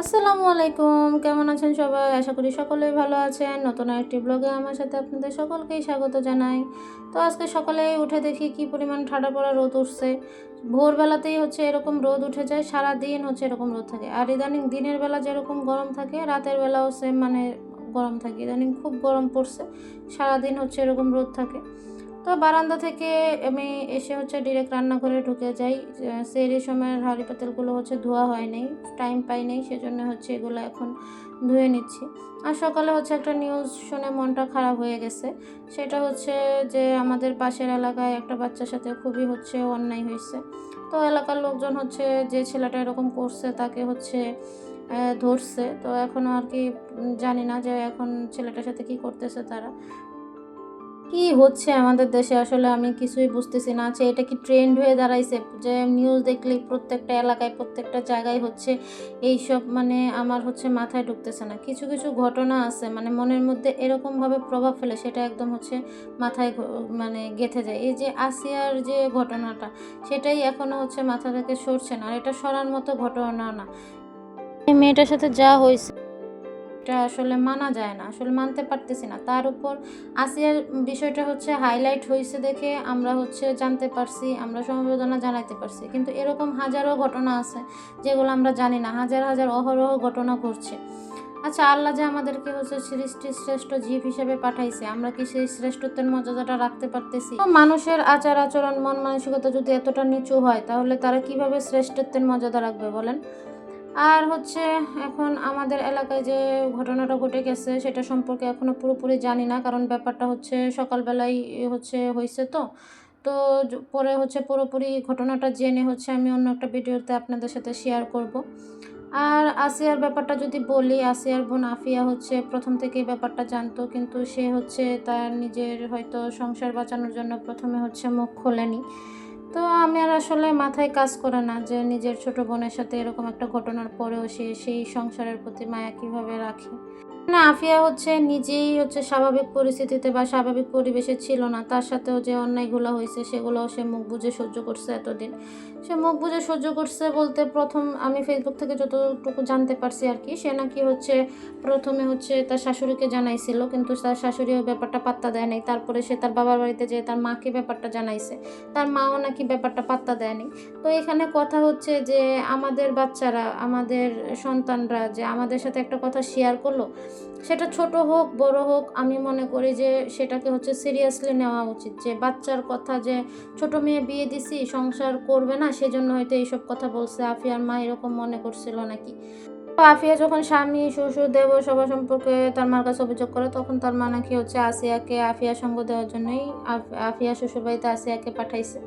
আসসালামু আলাইকুম। কেমন আছেন সবাই? আশা করি সকলেই ভালো আছেন। নতুন একটি ব্লগে আমার সাথে আপনাদের সকলকেই স্বাগত জানাই। তো আজকে সকালে উঠে দেখি কি পরিমাণ ঠাডা পড়া রোদ উঠছে। ভোরবেলাতেই হচ্ছে এরকম রোদ উঠে যায় সারা দিন হচ্ছে এরকম রোদ থাকে। আর ইদানিং দিনের বেলা যেরকম গরম থাকে, রাতের বেলাও সেম মানে গরম থাকে। ইদানিং খুব গরম পড়ছে, সারাদিন হচ্ছে এরকম রোদ থাকে। তো বারান্দা থেকে আমি এসে হচ্ছে ডিরেক্ট রান্নাঘরে ঢুকে যাই। সেই সময়ের হাঁড়ি পাতিলগুলো হচ্ছে ধোয়া হয় নাই টাইম পাই নাই, সেজন্য হচ্ছে এগুলো এখন ধুয়ে নিচ্ছি। আর সকালে হচ্ছে একটা নিউজ শুনে মনটা খারাপ হয়ে গেছে। সেটা হচ্ছে যে আমাদের পাশের এলাকায় একটা বাচ্চার সাথে খুবই হচ্ছে অন্যায় হয়েছে। তো এলাকার লোকজন হচ্ছে যে ছেলেটা এরকম করছে, তাকে হচ্ছে ধরছে। তো এখনও আর কি জানি না যে এখন ছেলেটার সাথে কি করতেছে তারা। কি হচ্ছে আমাদের দেশে? আসলে আমি কিছুই বুঝতেছি না। যে এটা কি ট্রেন্ড হয়ে দাঁড়াইছে? যে নিউজ দেখলে প্রত্যেকটা এলাকায়, প্রত্যেকটা জায়গায় হচ্ছে এই সব মানে আমার হচ্ছে মাথায় ঢুকতেছে না। কিছু কিছু ঘটনা আছে মানে মনের মধ্যে এরকমভাবে প্রভাব ফেলে সেটা একদম হচ্ছে মাথায় মানে গেঁথে যায়। এই যে আসিয়ার যে ঘটনাটা, সেটাই এখনও হচ্ছে মাথা থেকে সরছে না। আর এটা সরার মতো ঘটনা না। মেয়েটার সাথে যা হয়েছে এটা আসলে মানা যায় না, আসলে মানতে পারতেছি না। তার উপর আসিয়ার বিষয়টা হচ্ছে হাইলাইট হয়েছে দেখে আমরা হচ্ছে জানতে পারছি, আমরা সমবেদনা জানাইতে পারছি। কিন্তু এরকম হাজারো ঘটনা আছে যেগুলো আমরা জানি না, হাজার হাজার অহরহ ঘটনা ঘটছে। আচ্ছা আল্লাহ যে আমাদেরকে হচ্ছে সৃষ্টি শ্রেষ্ঠ জীব হিসেবে পাঠাইছে, আমরা কি সেই শ্রেষ্ঠত্বের মর্যাদাটা রাখতে পারতেছি? মানুষের আচার আচরণ, মন মানসিকতা যদি এতটা নিচু হয়, তাহলে তারা কীভাবে শ্রেষ্ঠত্বের মর্যাদা রাখবে বলেন? আর হচ্ছে এখন আমাদের এলাকায় যে ঘটনাটা ঘটে গেছে, সেটা সম্পর্কে এখনও পুরোপুরি জানি না। কারণ ব্যাপারটা হচ্ছে সকালবেলায় হচ্ছে হয়েছে তো। তো পরে হচ্ছে পুরোপুরি ঘটনাটা জেনে হচ্ছে আমি অন্য একটা ভিডিওতে আপনাদের সাথে শেয়ার করব। আর আসিয়ার ব্যাপারটা যদি বলি, আসিয়ার বোন আফিয়া হচ্ছে প্রথম থেকেই ব্যাপারটা জানতো, কিন্তু সে হচ্ছে তার নিজের হয়তো সংসার বাঁচানোর জন্য প্রথমে হচ্ছে মুখ খোলেনি। তো আমি আর আসলে মাথায় কাজ করে না যে নিজের ছোট বোনের সাথে এরকম একটা ঘটনার পরেও সে সেই সংসারের প্রতি মায়া কীভাবে রাখে? না, আফিয়া হচ্ছে নিজেই হচ্ছে স্বাভাবিক পরিস্থিতিতে বা স্বাভাবিক পরিবেশে ছিল না। তার সাথেও যে অন্যায়গুলো হয়েছে সেগুলো সে মুখ বুঝে সহ্য করছে এতদিন। সে মুখ বুঝে সহ্য করছে বলতে প্রথম আমি ফেসবুক থেকে যতটুকু জানতে পারছি আর কি, সে নাকি হচ্ছে প্রথমে হচ্ছে তার শাশুড়িকে জানাইছিল, কিন্তু তার শাশুড়িও ব্যাপারটা পাত্তা দেয় নাই। তারপরে সে তার বাবার বাড়িতে যেয়ে তার মাকে ব্যাপারটা জানাইছে। তার মাও নাকি ব্যাপারটা পাত্তা দেয়নি। তো এখানে কথা হচ্ছে যে আমাদের বাচ্চারা, আমাদের সন্তানরা যে আমাদের সাথে একটা কথা শেয়ার করল, সেটা ছোট হোক, বড় হোক, আমি মনে করি যে সেটাকে হচ্ছে সিরিয়াসলি নেওয়া উচিত। যে বাচ্চার কথা যে ছোট মেয়ে বিয়ে দিছি, সংসার করবে না, সেজন্য হয়তো এইসব কথা বলছে আফিয়ার মা এরকম মনে করছিল নাকি? আফিয়া যখন স্বামী, শ্বশুর দেব সবার সম্পর্কে তার মার কাছে অভিযোগ করে, তখন তার মা নাকি হচ্ছে আসিয়াকে আফিয়া সঙ্গ দেওয়ার জন্যই আফ- আফিয়া শ্বশুরবাড়িতে আসিয়াকে পাঠাইছে।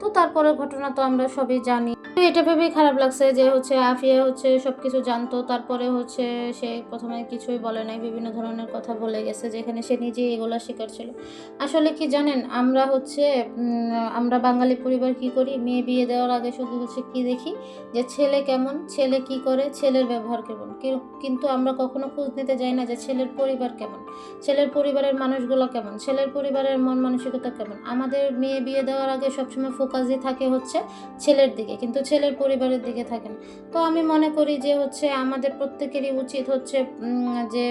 তো তারপরে ঘটনা তো আমরা সবই জানি এটা ভেবেই খারাপ লাগছে যে হচ্ছে আফিয়া হচ্ছে সব কিছু জানতো, তারপরে হচ্ছে সে প্রথমে কিছুই বলে নাই, বিভিন্ন ধরনের কথা বলে গেছে যেখানে সে নিজেই এগুলো শিকার ছিল। আসলে কি জানেন, আমরা হচ্ছে আমরা বাঙালি পরিবার কি করি? মেয়ে বিয়ে দেওয়ার আগে শুধু হচ্ছে কি দেখি যে ছেলে কেমন, ছেলে কি করে, ছেলের ব্যবহার কেমন? কিন্তু আমরা কখনো খোঁজ নিতে যাই না যে ছেলের পরিবার কেমন, ছেলের পরিবারের মানুষগুলো কেমন, ছেলের পরিবারের মন মানসিকতা কেমন। আমাদের মেয়ে বিয়ে দেওয়ার আগে সবসময় ফোকাসই থাকে হচ্ছে ছেলের দিকে, কিন্তু ছেলের পরিবারের দিকে থাকেন। তো আমি মনে করি যে হচ্ছে আমাদের প্রত্যেকেরই উচিত হচ্ছে যে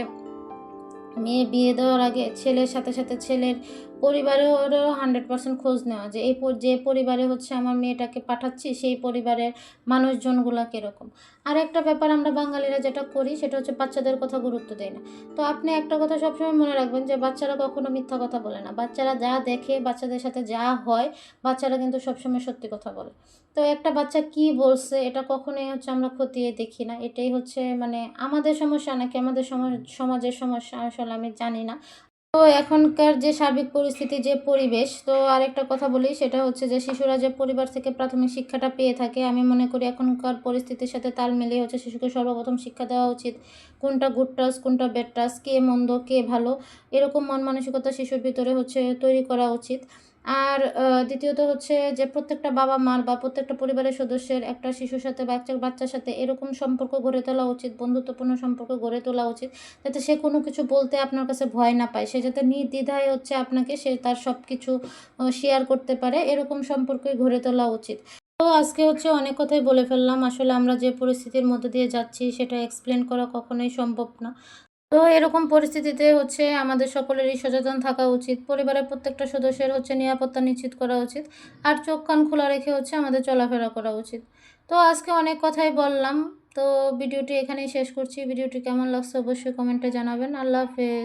মেয়ে বিয়ে দেওয়ার আগে ছেলের সাথে সাথে ছেলের পরিবারেরও হান্ড্রেড পার্সেন্ট খোঁজ নেওয়া যে এই যে পরিবারে হচ্ছে আমার মেয়েটাকে পাঠাচ্ছি, সেই পরিবারের মানুষজনগুলো কীরকম। আর একটা ব্যাপার আমরা বাঙালিরা যেটা করি, সেটা হচ্ছে বাচ্চাদের কথা গুরুত্ব দেয় না। তো আপনি একটা কথা সবসময় মনে রাখবেন যে বাচ্চারা কখনো মিথ্যা কথা বলে না। বাচ্চারা যা দেখে, বাচ্চাদের সাথে যা হয়, বাচ্চারা কিন্তু সবসময় সত্যি কথা বলে। তো একটা বাচ্চা কি বলছে, এটা কখনোই হচ্ছে আমরা খতিয়ে দেখি না। এটাই হচ্ছে মানে আমাদের সমস্যা নাকি আমাদের সমাজ- সমাজের সমস্যা আসলে আমি জানি না। তো এখনকার যে সার্বিক পরিস্থিতি, যে পরিবেশ, তো আরেকটা কথা বলি, সেটা হচ্ছে যে শিশুরা যে পরিবার থেকে প্রাথমিক শিক্ষাটা পেয়ে থাকে, আমি মনে করি এখনকার পরিস্থিতির সাথে তাল মিলিয়ে হচ্ছে শিশুকে সর্বপ্রথম শিক্ষা দেওয়া উচিত। কোনটা গুড টাস কোনটা ব্যাড টাস কে মন্দ, কে ভালো, এরকম মন মানসিকতা শিশুর ভিতরে হচ্ছে তৈরি করা উচিত। আর দ্বিতীয়ত হচ্ছে যে প্রত্যেকটা বাবা মার বা প্রত্যেকটা পরিবারের সদস্যের একটা শিশুর সাথে বাচ্চা, বাচ্চার সাথে এরকম সম্পর্ক গড়ে তোলা উচিত, বন্ধুত্বপূর্ণ সম্পর্ক গড়ে তোলা উচিত, যাতে সে কোনো কিছু বলতে আপনার কাছে ভয় না পায়। সে যাতে নির্দ্বিধায় হচ্ছে আপনাকে সে তার সব কিছু শেয়ার করতে পারে, এরকম সম্পর্কই গড়ে তোলা উচিত। তো আজকে হচ্ছে অনেক কথাই বলে ফেললাম। আসলে আমরা যে পরিস্থিতির মধ্যে দিয়ে যাচ্ছি সেটা এক্সপ্লেন করা কখনোই সম্ভব না। তো এরকম পরিস্থিতিতে হচ্ছে আমাদের সকলেরই সচেতন থাকা উচিত। পরিবারের প্রত্যেকটা সদস্যের হচ্ছে নিরাপত্তা নিশ্চিত করা উচিত আর চোখ কান খোলা রেখে হচ্ছে আমাদের চলাফেরা করা উচিত। তো আজকে অনেক কথাই বললাম। তো ভিডিওটি এখানেই শেষ করছি। ভিডিওটি কেমন লাগছে অবশ্যই কমেন্টে জানাবেন। আল্লাহ হাফেজ।